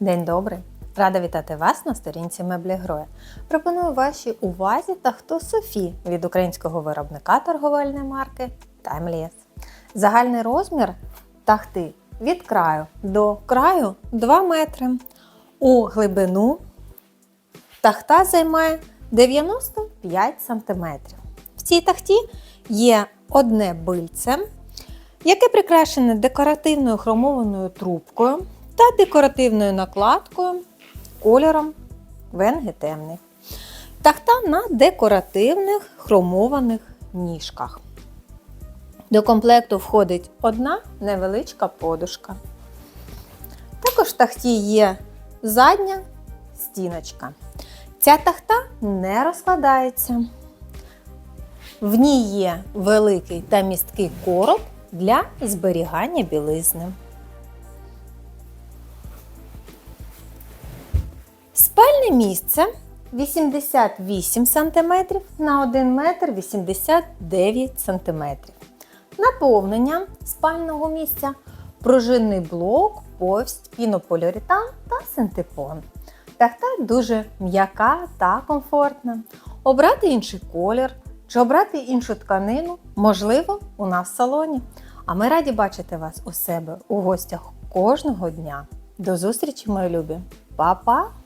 День добрий! Рада вітати вас на сторінці меблі Гроя. Пропоную вашій увазі тахту Софі від українського виробника торговельної марки Timeless. Загальний розмір тахти від краю до краю 2 метри. У глибину тахта займає 95 см. В цій тахті є одне бильце, яке прикрашене декоративною хромованою трубкою та декоративною накладкою кольором венги темний. Тахта на декоративних хромованих ніжках. До комплекту входить одна невеличка подушка. Також в тахті є задня стіночка. Ця тахта не розкладається. В ній є великий та місткий короб для зберігання білизни. Спальне місце 88 см на 1 метр 89 см. Наповнення спального місця пружинний блок, повсть, пінополіуретан та синтепон. Тахта дуже м'яка та комфортна. Обрати інший колір чи обрати іншу тканину можливо у нас в салоні. А ми раді бачити вас у себе у гостях кожного дня. До зустрічі, мої любі! Па-па!